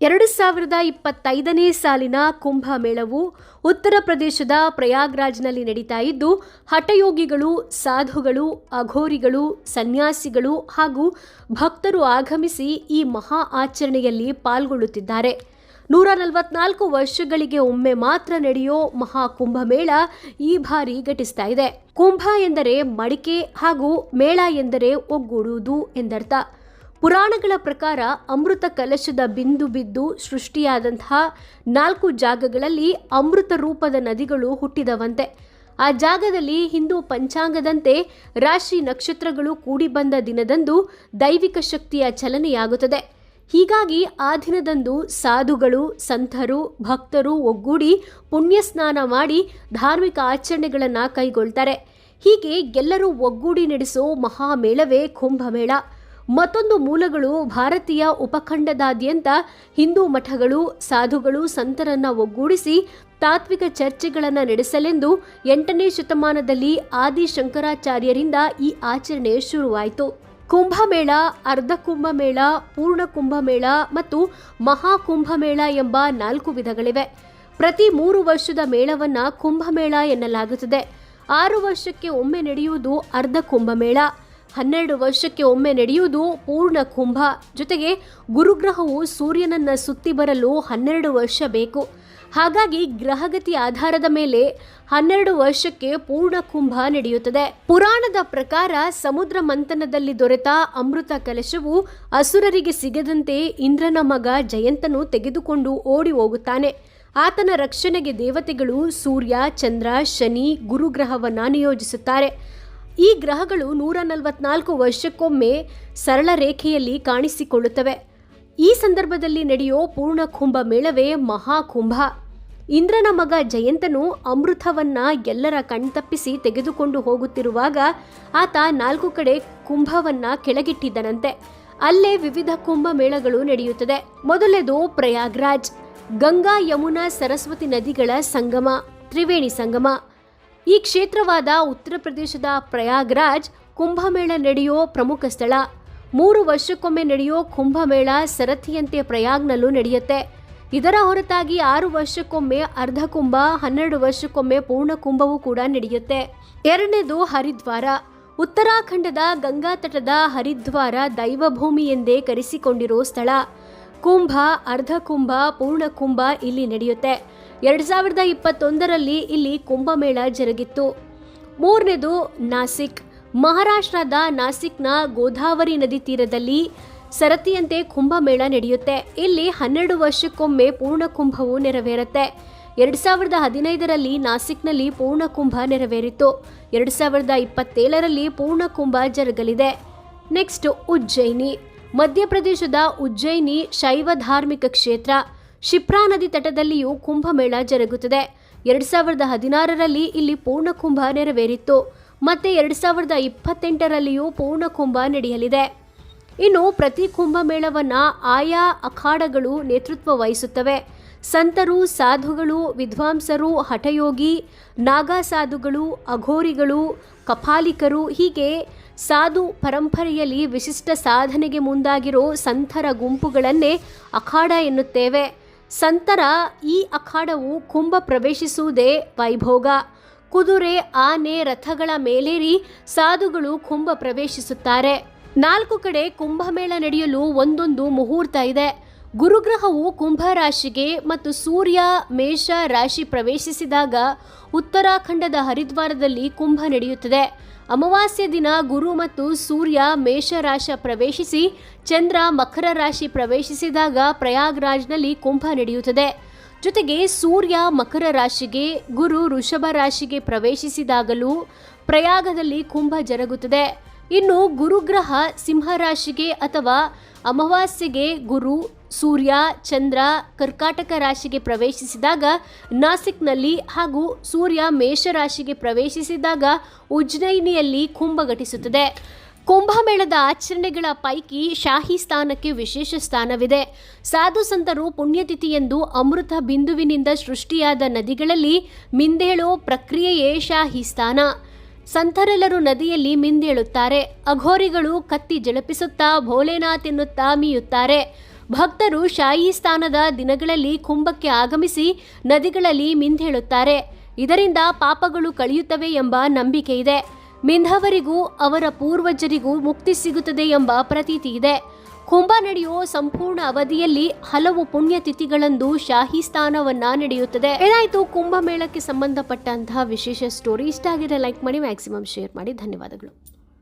ಎರಡು ಸಾವಿರದ ಇಪ್ಪತ್ತೈದನೇ ಸಾಲಿನ ಕುಂಭಮೇಳವು ಉತ್ತರ ಪ್ರದೇಶದ ಪ್ರಯಾಗ್ರಾಜ್ನಲ್ಲಿ ನಡೀತಾ ಇದ್ದು, ಹಠಯೋಗಿಗಳು, ಸಾಧುಗಳು, ಅಘೋರಿಗಳು, ಸನ್ಯಾಸಿಗಳು ಹಾಗೂ ಭಕ್ತರು ಆಗಮಿಸಿ ಈ ಮಹಾ ಆಚರಣೆಯಲ್ಲಿ ಪಾಲ್ಗೊಳ್ಳುತ್ತಿದ್ದಾರೆ. ನೂರ ನಲವತ್ನಾಲ್ಕು ವರ್ಷಗಳಿಗೆ ಒಮ್ಮೆ ಮಾತ್ರ ನಡೆಯೋ ಮಹಾ ಕುಂಭಮೇಳ ಈ ಬಾರಿ ಘಟಿಸ್ತಾ ಇದೆ. ಕುಂಭ ಎಂದರೆ ಮಡಿಕೆ ಹಾಗೂ ಮೇಳ ಎಂದರೆ ಒಗ್ಗೂಡುವುದು ಎಂದರ್ಥ. ಪುರಾಣಗಳ ಪ್ರಕಾರ ಅಮೃತ ಕಲಶದ ಬಿಂದು ಬಿದ್ದು ಸೃಷ್ಟಿಯಾದಂತಹ ನಾಲ್ಕು ಜಾಗಗಳಲ್ಲಿ ಅಮೃತ ರೂಪದ ನದಿಗಳು ಹುಟ್ಟಿದವಂತೆ. ಆ ಜಾಗದಲ್ಲಿ ಹಿಂದೂ ಪಂಚಾಂಗದಂತೆ ರಾಶಿ ನಕ್ಷತ್ರಗಳು ಕೂಡಿ ಬಂದ ದಿನದಂದು ದೈವಿಕ ಶಕ್ತಿಯ ಚಲನೆಯಾಗುತ್ತದೆ. ಹೀಗಾಗಿ ಆ ದಿನದಂದು ಸಾಧುಗಳು, ಸಂತರು, ಭಕ್ತರು ಒಗ್ಗೂಡಿ ಪುಣ್ಯ ಸ್ನಾನ ಮಾಡಿ ಧಾರ್ಮಿಕ ಆಚರಣೆಗಳನ್ನು ಕೈಗೊಳ್ತಾರೆ. ಹೀಗೆ ಎಲ್ಲರೂ ಒಗ್ಗೂಡಿ ನಡೆಸೋ ಮಹಾಮೇಳವೇ ಕುಂಭಮೇಳ. ಮತ್ತೊಂದು ಮೂಲಗಳು ಭಾರತೀಯ ಉಪಖಂಡದಾದ್ಯಂತ ಹಿಂದೂ ಮಠಗಳು, ಸಾಧುಗಳು, ಸಂತರನ್ನ ಒಗ್ಗೂಡಿಸಿ ತಾತ್ವಿಕ ಚರ್ಚೆಗಳನ್ನು ನಡೆಸಲೆಂದು ಎಂಟನೇ ಶತಮಾನದಲ್ಲಿ ಆದಿ ಶಂಕರಾಚಾರ್ಯರಿಂದ ಈ ಆಚರಣೆ ಶುರುವಾಯಿತು. ಕುಂಭಮೇಳ, ಅರ್ಧ ಕುಂಭಮೇಳ, ಪೂರ್ಣ ಕುಂಭಮೇಳ ಮತ್ತು ಮಹಾಕುಂಭಮೇಳ ಎಂಬ ನಾಲ್ಕು ವಿಧಗಳಿವೆ. ಪ್ರತಿ ಮೂರು ವರ್ಷದ ಮೇಳವನ್ನ ಕುಂಭಮೇಳ ಎನ್ನಲಾಗುತ್ತದೆ. ಆರು ವರ್ಷಕ್ಕೆ ಒಮ್ಮೆ ನಡೆಯುವುದು ಅರ್ಧ ಕುಂಭಮೇಳ. ಹನ್ನೆರಡು ವರ್ಷಕ್ಕೆ ಒಮ್ಮೆ ನಡೆಯುವುದು ಪೂರ್ಣ ಕುಂಭ. ಜೊತೆಗೆ ಗುರುಗ್ರಹವು ಸೂರ್ಯನನ್ನ ಸುತ್ತಿ ಬರಲು ಹನ್ನೆರಡು ವರ್ಷ ಬೇಕು. ಹಾಗಾಗಿ ಗ್ರಹಗತಿ ಆಧಾರದ ಮೇಲೆ ಹನ್ನೆರಡು ವರ್ಷಕ್ಕೆ ಪೂರ್ಣ ಕುಂಭ ನಡೆಯುತ್ತದೆ. ಪುರಾಣದ ಪ್ರಕಾರ ಸಮುದ್ರ ಮಂಥನದಲ್ಲಿ ದೊರೆತ ಅಮೃತ ಕಲಶವು ಅಸುರರಿಗೆ ಸಿಗದಂತೆ ಇಂದ್ರನ ಮಗ ಜಯಂತನು ತೆಗೆದುಕೊಂಡು ಓಡಿ ಹೋಗುತ್ತಾನೆ. ಆತನ ರಕ್ಷಣೆಗೆ ದೇವತೆಗಳು ಸೂರ್ಯ, ಚಂದ್ರ, ಶನಿ, ಗುರುಗ್ರಹವನ್ನು ನಿಯೋಜಿಸುತ್ತಾರೆ. ಈ ಗ್ರಹಗಳು ನೂರ ನಲವತ್ನಾಲ್ಕು ವರ್ಷಕ್ಕೊಮ್ಮೆ ಸರಳ ರೇಖೆಯಲ್ಲಿ ಕಾಣಿಸಿಕೊಳ್ಳುತ್ತವೆ. ಈ ಸಂದರ್ಭದಲ್ಲಿ ನಡೆಯೋ ಪೂರ್ಣ ಕುಂಭ ಮೇಳವೇ ಮಹಾಕುಂಭ. ಇಂದ್ರನ ಮಗ ಜಯಂತನು ಅಮೃತವನ್ನ ಎಲ್ಲರ ಕಣ್ತಪ್ಪಿಸಿ ತೆಗೆದುಕೊಂಡು ಹೋಗುತ್ತಿರುವಾಗ ಆತ ನಾಲ್ಕು ಕಡೆ ಕುಂಭವನ್ನ ಕೆಳಗಿಟ್ಟಿದ್ದನಂತೆ ಅಲ್ಲೇ ವಿವಿಧ ಕುಂಭ ಮೇಳಗಳು ನಡೆಯುತ್ತದೆ. ಮೊದಲೇದು ಪ್ರಯಾಗ್ರಾಜ್, ಗಂಗಾ ಯಮುನಾ ಸರಸ್ವತಿ ನದಿಗಳ ಸಂಗಮ, ತ್ರಿವೇಣಿ ಸಂಗಮ. ಈ ಕ್ಷೇತ್ರವಾದ ಉತ್ತರ ಪ್ರದೇಶದ ಪ್ರಯಾಗ್ರಾಜ್ ಕುಂಭಮೇಳ ನಡೆಯೋ ಪ್ರಮುಖ ಸ್ಥಳ. ಮೂರು ವರ್ಷಕ್ಕೊಮ್ಮೆ ನಡೆಯೋ ಕುಂಭಮೇಳ ಸರಥಿಯಂತೆ ಪ್ರಯಾಗ್ನಲ್ಲೂ ನಡೆಯುತ್ತೆ. ಇದರ ಹೊರತಾಗಿ ಆರು ವರ್ಷಕ್ಕೊಮ್ಮೆ ಅರ್ಧ ಕುಂಭ ಹನ್ನೆರಡು ವರ್ಷಕ್ಕೊಮ್ಮೆ ಪೂರ್ಣ ಕುಂಭವೂ ಕೂಡ ನಡೆಯುತ್ತೆ. ಎರಡನೇದು ಹರಿದ್ವಾರ. ಉತ್ತರಾಖಂಡದ ಗಂಗಾ ತಟದ ಹರಿದ್ವಾರ ದೈವಭೂಮಿ ಎಂದೇ ಕರೆಸಿಕೊಂಡಿರೋ ಸ್ಥಳ. ಕುಂಭ ಅರ್ಧ ಕುಂಭ ಪೂರ್ಣ ಕುಂಭ ಇಲ್ಲಿ ನಡೆಯುತ್ತೆ. ಎರಡು ಸಾವಿರದ ಇಪ್ಪತ್ತೊಂದರಲ್ಲಿ ಇಲ್ಲಿ ಕುಂಭಮೇಳ ಜರುಗಿತ್ತು. ಮೂರನೇದು ನಾಸಿಕ್. ಮಹಾರಾಷ್ಟ್ರದ ನಾಸಿಕ್ನ ಗೋದಾವರಿ ನದಿ ತೀರದಲ್ಲಿ ಸರತಿಯಂತೆ ಕುಂಭಮೇಳ ನಡೆಯುತ್ತೆ. ಇಲ್ಲಿ ಹನ್ನೆರಡು ವರ್ಷಕ್ಕೊಮ್ಮೆ ಪೂರ್ಣ ಕುಂಭವು ನೆರವೇರುತ್ತೆ. ಎರಡು ಸಾವಿರದ ಹದಿನೈದರಲ್ಲಿ ನಾಸಿಕ್ನಲ್ಲಿ ಪೂರ್ಣ ಕುಂಭ ನೆರವೇರಿತು. ಎರಡು ಸಾವಿರದ ಇಪ್ಪತ್ತೇಳರಲ್ಲಿ ಪೂರ್ಣ ಕುಂಭ ಜರುಗಲಿದೆ. ನೆಕ್ಸ್ಟ್ ಉಜ್ಜಯಿನಿ. ಮಧ್ಯಪ್ರದೇಶದ ಉಜ್ಜಯಿನಿ ಶೈವ ಧಾರ್ಮಿಕ ಕ್ಷೇತ್ರ. ಶಿಪ್ರಾ ನದಿ ತಟದಲ್ಲಿಯೂ ಕುಂಭಮೇಳ ಜರುಗುತ್ತದೆ. ಎರಡು ಸಾವಿರದ ಹದಿನಾರರಲ್ಲಿ ಇಲ್ಲಿ ಪೂರ್ಣ ಕುಂಭ ನೆರವೇರಿತ್ತು. ಮತ್ತೆ ಎರಡು ಸಾವಿರದ ಇಪ್ಪತ್ತೆಂಟರಲ್ಲಿಯೂ ಪೂರ್ಣ ಕುಂಭ ನಡೆಯಲಿದೆ. ಇನ್ನು ಪ್ರತಿ ಕುಂಭಮೇಳವನ್ನ ಆಯಾ ಅಖಾಡಗಳು ನೇತೃತ್ವ ವಹಿಸುತ್ತವೆ. ಸಂತರು, ಸಾಧುಗಳು, ವಿದ್ವಾಂಸರು, ಹಠಯೋಗಿ ನಾಗಾ ಸಾಧುಗಳು ಅಘೋರಿಗಳು, ಕಪಾಲಿಕರು ಹೀಗೆ ಸಾಧು ಪರಂಪರೆಯಲ್ಲಿ ವಿಶಿಷ್ಟ ಸಾಧನೆಗೆ ಮುಂದಾಗಿರೋ ಸಂತರ ಗುಂಪುಗಳನ್ನೇ ಅಖಾಡ ಎನ್ನುತ್ತೇವೆ. ಸಂತರ ಈ ಅಖಾಡವು ಕುಂಭ ಪ್ರವೇಶಿಸುವುದೇ ವೈಭೋಗ. ಕುದುರೆ, ಆನೆ, ರಥಗಳ ಮೇಲೇರಿ ಸಾಧುಗಳು ಕುಂಭ ಪ್ರವೇಶಿಸುತ್ತಾರೆ. ನಾಲ್ಕು ಕಡೆ ಕುಂಭಮೇಳ ನಡೆಯಲು ಒಂದೊಂದು ಮುಹೂರ್ತ ಇದೆ. ಗುರುಗ್ರಹವು ಕುಂಭ ರಾಶಿಗೆ ಮತ್ತು ಸೂರ್ಯ, ಮೇಷ ರಾಶಿ ಪ್ರವೇಶಿಸಿದಾಗ ಉತ್ತರಾಖಂಡದ ಹರಿದ್ವಾರದಲ್ಲಿ ಕುಂಭ ನಡೆಯುತ್ತದೆ. ಅಮಾವಾಸ್ಯ ದಿನ ಗುರು ಮತ್ತು ಸೂರ್ಯ ಮೇಷ ರಾಶಿ ಪ್ರವೇಶಿಸಿ ಚಂದ್ರ ಮಕರ ರಾಶಿ ಪ್ರವೇಶಿಸಿದಾಗ ಪ್ರಯಾಗ್ರಾಜ್ನಲ್ಲಿ ಕುಂಭ ನಡೆಯುತ್ತದೆ. ಜೊತೆಗೆ ಸೂರ್ಯ ಮಕರ ರಾಶಿಗೆ, ಗುರು ಋಷಭ ರಾಶಿಗೆ ಪ್ರವೇಶಿಸಿದಾಗಲೂ ಪ್ರಯಾಗದಲ್ಲಿ ಕುಂಭ ಜರುಗುತ್ತದೆ. ಇನ್ನು ಗುರುಗ್ರಹ ಸಿಂಹರಾಶಿಗೆ ಅಥವಾ ಅಮಾವಾಸ್ಯೆಗೆ ಗುರು ಸೂರ್ಯ, ಚಂದ್ರ ಕರ್ಕಾಟಕ ರಾಶಿಗೆ ಪ್ರವೇಶಿಸಿದಾಗ ನಾಸಿಕ್ನಲ್ಲಿ ಹಾಗೂ ಸೂರ್ಯ ಮೇಷ ರಾಶಿಗೆ ಪ್ರವೇಶಿಸಿದಾಗ ಉಜ್ಜಯಿನಿಯಲ್ಲಿ ಕುಂಭ ಘಟಿಸುತ್ತದೆ. ಕುಂಭಮೇಳದ ಆಚರಣೆಗಳ ಪೈಕಿ ಶಾಹಿ ಸ್ಥಾನಕ್ಕೆ ವಿಶೇಷ ಸ್ಥಾನವಿದೆ. ಸಾಧು ಸಂತರು ಪುಣ್ಯತಿಥಿಯೆಂದು ಅಮೃತ ಬಿಂದುವಿನಿಂದ ಸೃಷ್ಟಿಯಾದ ನದಿಗಳಲ್ಲಿ ಮಿಂದೇಳೋ ಪ್ರಕ್ರಿಯೆಯೇ ಶಾಹಿ ಸ್ಥಾನ. ಸಂತರೆಲ್ಲರೂ ನದಿಯಲ್ಲಿ ಮಿಂದೇಳುತ್ತಾರೆ. ಅಘೋರಿಗಳು ಕತ್ತಿ ಜಳಪಿಸುತ್ತಾ ಭೋಲೆನಾಥ್ ಎನ್ನುತ್ತಾ ಮೀಯುತ್ತಾರೆ. ಭಕ್ತರು ಶಾಹಿ ಸ್ಥಾನದ ದಿನಗಳಲ್ಲಿ ಕುಂಭಕ್ಕೆ ಆಗಮಿಸಿ ನದಿಗಳಲ್ಲಿ ಮಿಂದೇಳುತ್ತಾರೆ. ಇದರಿಂದ ಪಾಪಗಳು ಕಳೆಯುತ್ತವೆ ಎಂಬ ನಂಬಿಕೆ ಇದೆ. ಮಿಂಧವರಿಗೂ ಅವರ ಪೂರ್ವಜರಿಗೂ ಮುಕ್ತಿ ಸಿಗುತ್ತದೆ ಎಂಬ ಪ್ರತೀತಿ ಇದೆ. ಕುಂಭ ನಡೆಯುವ ಸಂಪೂರ್ಣ ಅವಧಿಯಲ್ಲಿ ಹಲವು ಪುಣ್ಯತಿಥಿಗಳಂದು ಶಾಹಿ ಸ್ಥಾನವನ್ನ ನಡೆಯುತ್ತದೆ. ಏನಾಯ್ತು ಕುಂಭಮೇಳಕ್ಕೆ ಸಂಬಂಧಪಟ್ಟಂತಹ ವಿಶೇಷ ಸ್ಟೋರಿ ಇಷ್ಟ ಆಗಿದೆ ಲೈಕ್ ಮಾಡಿ ಮ್ಯಾಕ್ಸಿಮಮ್ ಶೇರ್ ಮಾಡಿ. ಧನ್ಯವಾದಗಳು.